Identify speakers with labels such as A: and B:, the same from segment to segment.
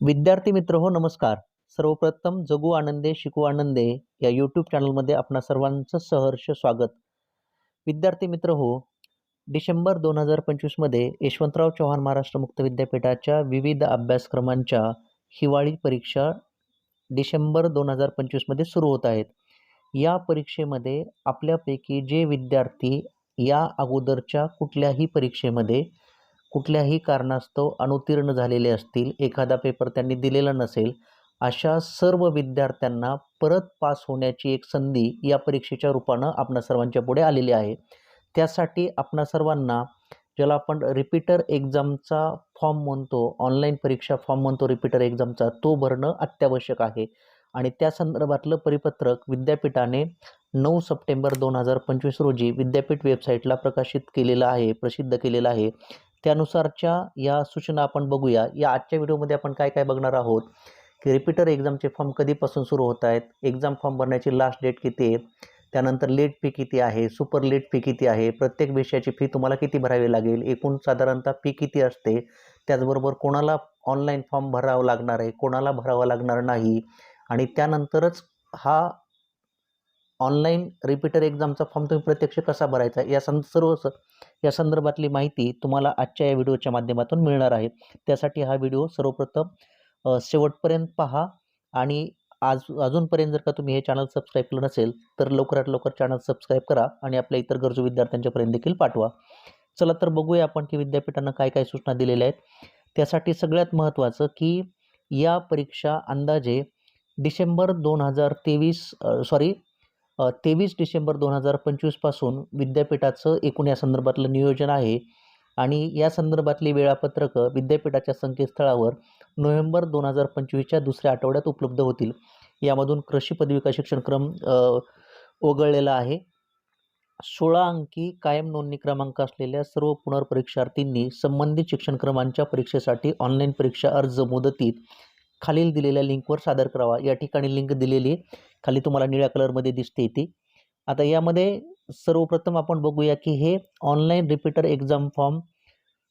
A: विद्यार्थी मित्र हो नमस्कार. सर्वप्रथम जगू आनंदे शिकू आनंदे या यूट्यूब चॅनलमध्ये आपणा सर्वांचं सहर्ष स्वागत. विद्यार्थी मित्र हो डिसेंबर दोन हजार पंचवीसमध्ये यशवंतराव चव्हाण महाराष्ट्र मुक्त विद्यापीठाच्या विविध अभ्यासक्रमांच्या हिवाळी परीक्षा डिसेंबर दोन हजार पंचवीसमध्ये सुरू होत आहेत. या परीक्षेमध्ये आपल्यापैकी जे विद्यार्थी या अगोदरच्या कुठल्याही परीक्षेमध्ये कुठल्याही कारणास्तव अनुतीर्ण झालेले असतील एखादा पेपर त्यांनी दिलेला नसेल अशा सर्व विद्यार्थ्यांना परत पास होण्याची एक संधी या परीक्षेच्या रूपानं आपणा सर्वांच्या पुढे आलेली आहे. त्यासाठी आपणा सर्वांना ज्याला आपण रिपीटर एक्झामचा फॉर्म म्हणतो ऑनलाईन परीक्षा फॉर्म म्हणतो रिपीटर एक्झामचा तो भरणं अत्यावश्यक आहे. आणि त्या संदर्भातलं परिपत्रक विद्यापीठाने नऊ सप्टेंबर दोन हजार पंचवीस रोजी विद्यापीठ वेबसाईटला प्रकाशित केलेलं आहे प्रसिद्ध केलेलं आहे. त्यानुसारच्या या सूचना आपण बघूया. या आजच्या व्हिडिओमध्ये आपण काय काय बघणार आहोत? की रिपीटर एक्झामचे फॉर्म कधीपासून सुरू होत आहेत? एक्झाम फॉर्म भरण्याची लास्ट डेट किती आहे? त्यानंतर लेट फी किती आहे? सुपर लेट फी किती आहे? प्रत्येक विषयाची फी तुम्हाला किती भरावी लागेल? एकूण साधारणतः फी किती असते? त्याचबरोबर कोणाला ऑनलाईन फॉर्म भरावा लागणार आहे? कोणाला भरावा लागणार नाही? आणि त्यानंतरच हा ऑनलाईन रिपीटर एक्झामचा फॉर्म तुम्ही प्रत्यक्ष कसा भरायचा या सं सर्व स या संदर्भातली माहिती तुम्हाला आजच्या या व्हिडिओच्या माध्यमातून मिळणार आहे. त्यासाठी हा व्हिडिओ सर्वप्रथम शेवटपर्यंत पहा आणि आज अजूनपर्यंत जर का तुम्ही हे चॅनल सबस्क्राईब केलं नसेल तर लवकरात लवकर चॅनल सबस्क्राईब करा आणि आपल्या इतर गरजू विद्यार्थ्यांच्यापर्यंत देखील पाठवा. चला तर बघूया आपण की विद्यापीठानं काय काय सूचना दिलेल्या आहेत. त्यासाठी सगळ्यात महत्त्वाचं की या परीक्षा अंदाजे डिसेंबर दोन हजार तेवीस सॉरी तेवीस डिसेंबर दोन हजार पंचवीसपासून विद्यापीठाचं एकूण या संदर्भातलं नियोजन आहे. आणि या संदर्भातली वेळापत्रकं विद्यापीठाच्या संकेतस्थळावर नोव्हेंबर दोन हजार पंचवीसच्या दुसऱ्या आठवड्यात उपलब्ध होतील. यामधून कृषी पदविका शिक्षणक्रम ओघळलेला आहे. सोळा अंकी कायम नोंदणी क्रमांक असलेल्या सर्व पुनर्परीक्षार्थींनी संबंधित शिक्षणक्रमांच्या परीक्षेसाठी ऑनलाईन परीक्षा अर्ज मुदतीत खालील दिलेल्या लिंकवर सादर करावा. या ठिकाणी लिंक दिलेली खाली तुम्हाला निळ्या कलरमध्ये दिसते ती. आता यामध्ये सर्वप्रथम आपण बघूया की हे ऑनलाईन रिपीटर एक्झाम फॉर्म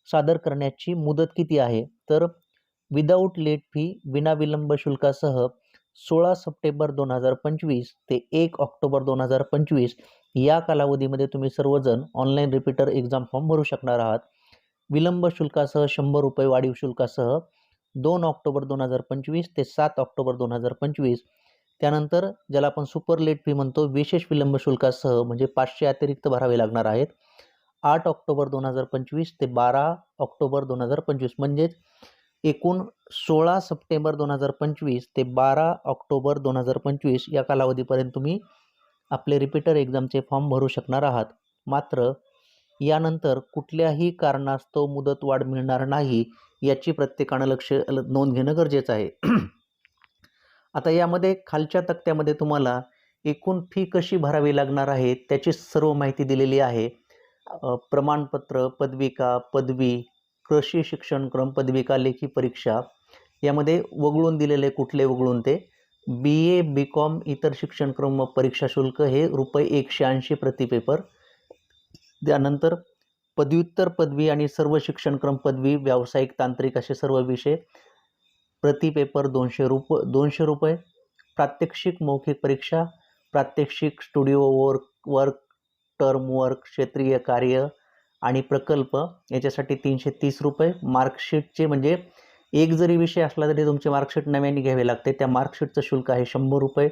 A: सादर करण्याची मुदत किती आहे? तर विदाऊट लेट फी विनाविलंब शुल्कासह सोळा सप्टेंबर दोन हजार पंचवीस ते एक ऑक्टोबर दोन हजार पंचवीस या कालावधीमध्ये तुम्ही सर्वजण ऑनलाईन रिपीटर एक्झाम फॉर्म भरू शकणार आहात. विलंब शुल्कासह शंभर रुपये वाढीव शुल्कासह दोन ऑक्टोबर दोन हजार पंचवीस ते सात ऑक्टोबर दोन हजार पंचवीस. त्यानंतर ज्याला आपण सुपर लेट फी म्हणतो विशेष विलंब शुल्कासह म्हणजे पाचशे अतिरिक्त भरावे लागणार आहेत. आठ ऑक्टोबर दोन हजार पंचवीस ते बारा ऑक्टोबर दोन हजार पंचवीस म्हणजेच एकूण सोळा सप्टेंबर दोन हजार पंचवीस ते बारा ऑक्टोबर दोन हजार पंचवीस या कालावधीपर्यंत तुम्ही आपले रिपीटर एक्झामचे फॉर्म भरू शकणार आहात. मात्र यानंतर कुठल्याही कारणास्तव मुदतवाढ मिळणार नाही. याची प्रत्येकानं लक्ष ल- नोंद घेणं गरजेचं आहे. आता यामध्ये खालच्या तक्त्यामध्ये तुम्हाला एकूण फी कशी भरावी लागणार आहे त्याची सर्व माहिती दिलेली आहे. प्रमाणपत्र पदविका पदवी कृषी शिक्षणक्रम पदविका लेखी परीक्षा यामध्ये वगळून दिलेले कुठले वगळून ते? बी ए बी कॉम इतर शिक्षणक्रम व परीक्षा शुल्क हे रुपये एकशे ऐंशी प्रतिपेपर त्यानंतर पदव्युत्तर पदवी आणि सर्व शिक्षणक्रम पदवी व्यावसायिक तांत्रिक असे सर्व विषय. प्रति पेपर दोनशे रुप दोनशे रुपये. प्रात्यक्षिक मौखिक परीक्षा प्रात्यक्षिक studio work work term work क्षेत्रीय कार्य आणि प्रकल्प. याच्यासाठी तीनशे तीस रुपये. मार्कशीटचे म्हणजे एक जरी विषय असला तरी तुमचे मार्कशीट नव्याने घ्यावे लागते. त्या मार्कशीटचं शुल्क आहे शंभर रुपये.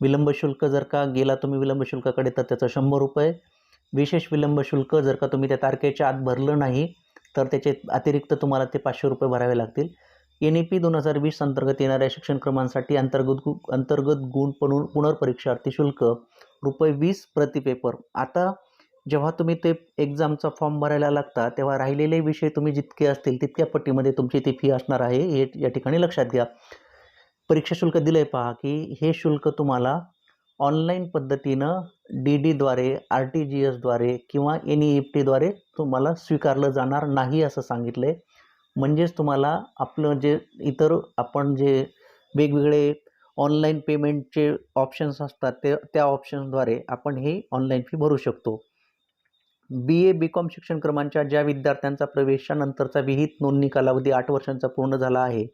A: विलंब शुल्क जर का गेला तुम्ही विलंब शुल्काकडे तर त्याचं शंभर रुपये. विशेष विलंब शुल्क जर का तुम्ही त्या तारखेच्या आत भरलं नाही तर त्याचे अतिरिक्त तुम्हाला ते पाचशे रुपये भरावे लागतील. एन ई पी दोन हजार वीस अंतर्गत येणाऱ्या शिक्षण क्रमांसाठी अंतर्गत गु अंतर्गत गुण पुनर पुनर्परीक्षार्थी शुल्क रुपये वीस प्रति पेपर. आता जेव्हा तुम्ही ते एक्झामचा फॉर्म भरायला लागता तेव्हा राहिलेले विषय तुम्ही जितके असतील तितक्या पट्टीमध्ये तुमची ती फी असणार आहे हे या ठिकाणी लक्षात घ्या. परीक्षा शुल्क दिलं आहे पहा की हे शुल्क तुम्हाला ऑनलाईन पद्धतीनं डी डीद्वारे आर टी जी एसद्वारे किंवा एन ई एफ टीद्वारे तुम्हाला स्वीकारलं जाणार नाही असं सांगितलं आहे म्हणजेच तुम्हाला आपलं जे इतर आपण जे वेगवेगळे ऑनलाईन पेमेंटचे ऑप्शन्स असतात ते त्या ऑप्शन्सद्वारे आपण हे ऑनलाईन फी भरू शकतो. बी ए बी कॉम शिक्षणक्रमांच्या ज्या विद्यार्थ्यांचा प्रवेशानंतरचा विहित नोंदणी कालावधी आठ वर्षांचा पूर्ण झाला आहे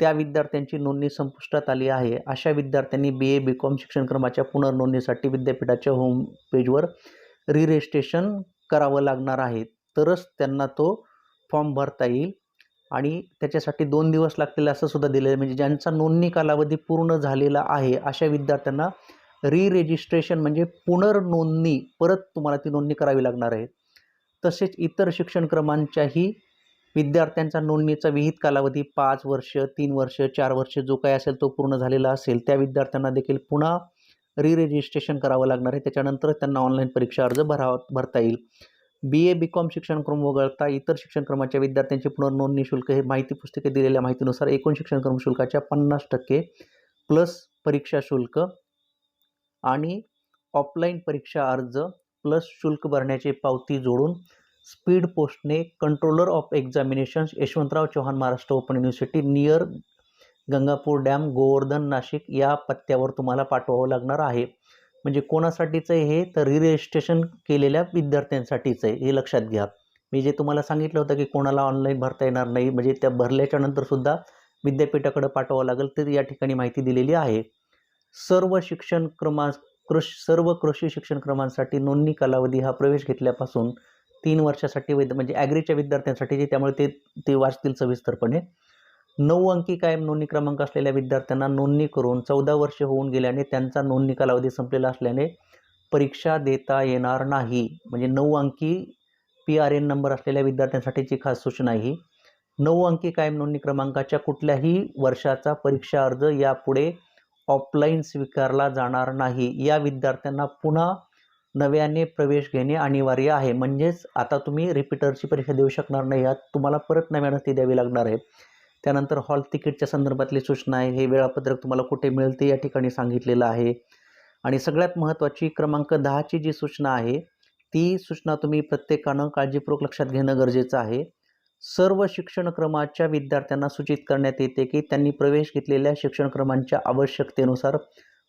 A: त्या विद्यार्थ्यांची नोंदणी संपुष्टात आली आहे. अशा विद्यार्थ्यांनी बी ए बी कॉम शिक्षणक्रमाच्या पुनर्नोंदणीसाठी विद्यापीठाच्या होम पेजवर करावं लागणार आहे. तरच त्यांना तो फॉर्म भरता येईल. आणि त्याच्यासाठी दोन दिवस लागतील असं सुद्धा दिलेलं आहे. म्हणजे ज्यांचा नोंदणी कालावधी पूर्ण झालेला आहे अशा विद्यार्थ्यांना रिरेजिस्ट्रेशन म्हणजे पुनर्नोंदणी परत तुम्हाला ती नोंदणी करावी लागणार आहे. तसेच इतर शिक्षणक्रमांच्याही विद्यार्थ्यांचा नोंदणीचा विहित कालावधी पाच वर्ष तीन वर्ष चार वर्ष जो काही असेल तो पूर्ण झालेला असेल त्या विद्यार्थ्यांना देखील पुन्हा री रजिस्ट्रेशन करावं लागणार आहे. त्याच्यानंतर त्यांना ऑनलाईन परीक्षा अर्ज भरावा भरता येईल. बी ए बी कॉम शिक्षणक्रम वगळता इतर शिक्षणक्रमाच्या विद्यार्थ्यांची पुनर्नोंदणी शुल्क हे माहिती पुस्तके दिलेल्या माहितीनुसार एकूण शिक्षणक्रम शुल्काच्या पन्नास टक्के प्लस परीक्षा शुल्क आणि ऑफलाईन परीक्षा अर्ज प्लस शुल्क भरण्याची पावती जोडून speed पोस्टने controller of examinations Yashwantrao Chavan Maharashtra open university near Gangapur dam Govardhan Nashik या पत्त्यावर तुम्हाला पाठवावं लागणार आहे. म्हणजे कोणासाठीचं आहे हे? तर रिरजिस्ट्रेशन केलेल्या विद्यार्थ्यांसाठीचं आहे हे लक्षात घ्या. मी जे तुम्हाला सांगितलं होतं की कोणाला ऑनलाईन भरता येणार नाही म्हणजे त्या भरल्याच्या नंतरसुद्धा विद्यापीठाकडे पाठवावं लागेल तर या ठिकाणी माहिती दिलेली आहे. सर्व शिक्षण क्रमा कृषी सर्व कृषी शिक्षण क्रमांसाठी नोंदणी कालावधी हा प्रवेश घेतल्यापासून तीन वर्षासाठी विद म्हणजे ॲग्रीच्या विद्यार्थ्यांसाठीचे त्यामुळे ते ते वाचतील सविस्तरपणे. नऊ अंकी कायम नोंदणी क्रमांक असलेल्या विद्यार्थ्यांना नोंदणी करून चौदा वर्ष होऊन गेल्याने त्यांचा नोंदणी कालावधी संपलेला असल्याने परीक्षा देता येणार नाही. म्हणजे नऊ अंकी पी आर एन नंबर असलेल्या विद्यार्थ्यांसाठीची खास सूचना ही. नऊ अंकी कायम नोंदणी क्रमांकाच्या कुठल्याही वर्षाचा परीक्षा अर्ज यापुढे ऑफलाईन स्वीकारला जाणार नाही. या विद्यार्थ्यांना पुन्हा नव्याने प्रवेश घेणे अनिवार्य आहे. म्हणजेच आता तुम्ही रिपीटरची परीक्षा देऊ शकणार नाही. यात तुम्हाला परत नव्यानं ती द्यावी लागणार आहे. त्यानंतर हॉल तिकीटच्या संदर्भातली सूचना आहे. हे वेळापत्रक तुम्हाला कुठे मिळते या ठिकाणी सांगितलेलं आहे. आणि सगळ्यात महत्त्वाची क्रमांक दहाची जी सूचना आहे ती सूचना तुम्ही प्रत्येकानं काळजीपूर्वक लक्षात घेणं गरजेचं आहे. सर्व शिक्षणक्रमाच्या विद्यार्थ्यांना सूचित करण्यात येते की त्यांनी प्रवेश घेतलेल्या शिक्षणक्रमांच्या आवश्यकतेनुसार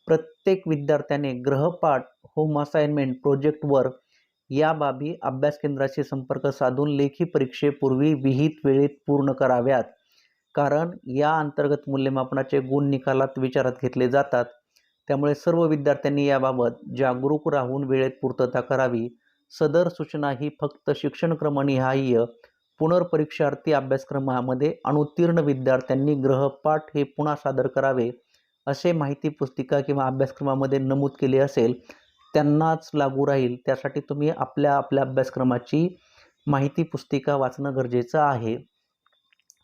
A: प्रत्येक विद्यार्थ्याने ग्रहपाठ होम असाइनमेंट प्रोजेक्ट वर्क या बाबी अभ्यास केंद्राशी संपर्क साधून लेखी परीक्षेपूर्वी विहित वेळेत पूर्ण कराव्यात. कारण या अंतर्गत मूल्यमापनाचे गुण निकालात विचारात घेतले जातात. त्यामुळे सर्व विद्यार्थ्यांनी याबाबत जागरूक राहून वेळेत पूर्तता करावी. सदर सूचना ही फक्त शिक्षणक्रमनिहाय्य पुनर्परीक्षार्थी अभ्यासक्रमामध्ये अनुत्तीर्ण विद्यार्थ्यांनी ग्रहपाठ हे पुन्हा सादर करावे. असे माहिती पुस्तिका किंवा अभ्यासक्रमामध्ये नमूद केले असेल त्यांनाच लागू राहील. त्यासाठी तुम्ही आपल्या आपल्या अभ्यासक्रमाची माहिती पुस्तिका वाचणं गरजेचं आहे.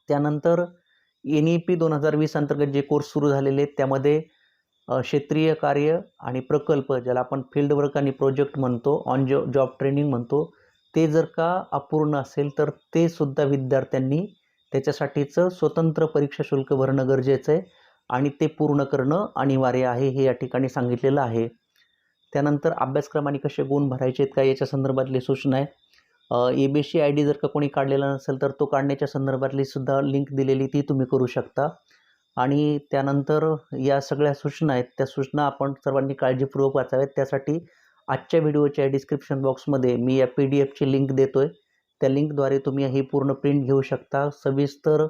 A: त्यानंतर एन ई पी दोन हजार वीस अंतर्गत जे कोर्स सुरू झालेले आहेत त्यामध्ये क्षेत्रीय कार्य आणि प्रकल्प ज्याला आपण फील्ड वर्क आणि प्रोजेक्ट म्हणतो ऑन जॉ जॉब ट्रेनिंग म्हणतो ते जर का अपूर्ण असेल तर ते सुद्धा विद्यार्थ्यांनी त्याच्यासाठीचं स्वतंत्र परीक्षा शुल्क भरणं गरजेचं आहे. आणि ते पूर्ण करणं अनिवार्य आहे हे या ठिकाणी सांगितलेलं आहे. त्यानंतर अभ्यासक्रमाने कसे गुण भरायचे आहेत का याच्या संदर्भातली सूचना आहे. A B C I D जर का कोणी काढलेला नसेल तर तो काढण्याच्या संदर्भातली सुद्धा लिंक दिलेली ती तुम्ही करू शकता. आणि त्यानंतर या सगळ्या सूचना आहेत त्या सूचना आपण सर्वांनी काळजीपूर्वक वाचाव्यात. त्यासाठी आजच्या व्हिडिओच्या डिस्क्रिप्शन बॉक्समध्ये मी या पी डी एफची लिंक देतो आहे त्या लिंकद्वारे तुम्ही ही पूर्ण प्रिंट घेऊ शकता. सविस्तर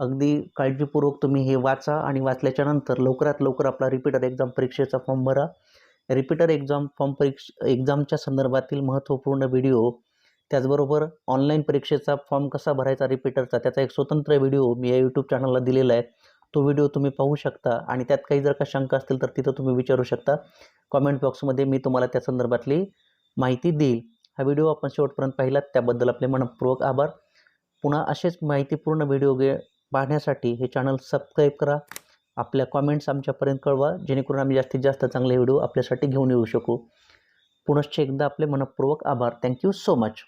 A: अगदी काळजीपूर्वक तुम्ही हे वाचा आणि वाचल्याच्यानंतर लवकरात लवकर आपला रिपीटर एक्झाम परीक्षेचा फॉर्म भरा. रिपीटर एक्झाम फॉर्म परीक्ष एक्झामच्या संदर्भातील महत्त्वपूर्ण व्हिडिओ त्याचबरोबर ऑनलाईन परीक्षेचा फॉर्म कसा भरायचा रिपीटरचा त्याचा एक स्वतंत्र व्हिडिओ मी या यूट्यूब चॅनलला दिलेला आहे. तो व्हिडिओ तुम्ही पाहू शकता आणि त्यात काही जर का शंका असतील तर तिथं तुम्ही विचारू शकता. कॉमेंट बॉक्समध्ये मी तुम्हाला त्या संदर्भातली माहिती देईल. हा व्हिडिओ आपण शेवटपर्यंत पाहिलात त्याबद्दल आपले मनपूर्वक आभार. पुन्हा असेच माहितीपूर्ण व्हिडिओ गे पाहण्यासाठी हे चॅनल सबस्क्राईब करा. आपल्या कॉमेंट्स आमच्यापर्यंत कळवा. जेणेकरून आम्ही जास्तीत जास्त चांगले व्हिडिओ आपल्यासाठी घेऊन येऊ शकू. पुनश्च एकदा आपले मनपूर्वक आभार. Thank you so much